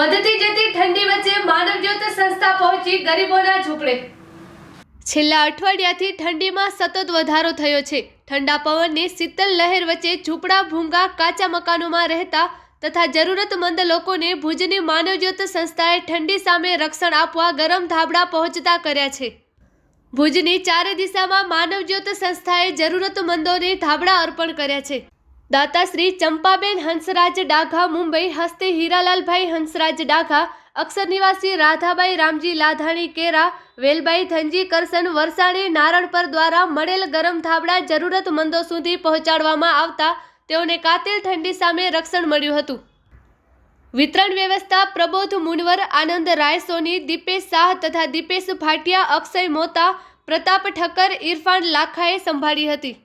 વધતી જતી ઠંડી વચ્ચે માનવજ્યોત સંસ્થા પહોંચી ગરીબોના ઝૂંપડે. છેલ્લા અઠવાડિયાથી ઠંડીમાં સતત વધારો થયો છે. ઠંડા પવનની શીતલ લહેર વચ્ચે ઝૂંપડા, ભૂંગા, કાચા મકાનોમાં રહેતા તથા જરૂરતમંદ લોકોને ભુજની માનવજ્યોત સંસ્થાએ ઠંડી સામે રક્ષણ આપવા ગરમ ધાબડા પહોંચતા કર્યા છે. ભુજની ચારે દિશામાં માનવજ્યોત સંસ્થાએ જરૂરતમંદોને ધાબડા અર્પણ કર્યા છે. દાતાશ્રી ચંપાબેન હંસરાજ ડાઘા, મુંબઈ, હસ્તે હીરાલાલભાઈ હંસરાજ ડાઘા, અક્ષર નિવાસી રાધાબાઈ રામજી લાધાણી કેરા, વેલબાઈ ધનજી કરસન, વરસાણી નારણપર દ્વારા મળેલ ગરમ થાબડા જરૂરતમંદો સુધી પહોંચાડવામાં આવતા તેઓને કાતિલ ઠંડી સામે રક્ષણ મળ્યું હતું. વિતરણ વ્યવસ્થા પ્રબોધ મુનવર, આનંદ રાય સોની, દીપેશ શાહ તથા દીપેશ ભાટિયા, અક્ષય મોતા, પ્રતાપ ઠક્કર ઇરફાન લાખાએ સંભાળી હતી.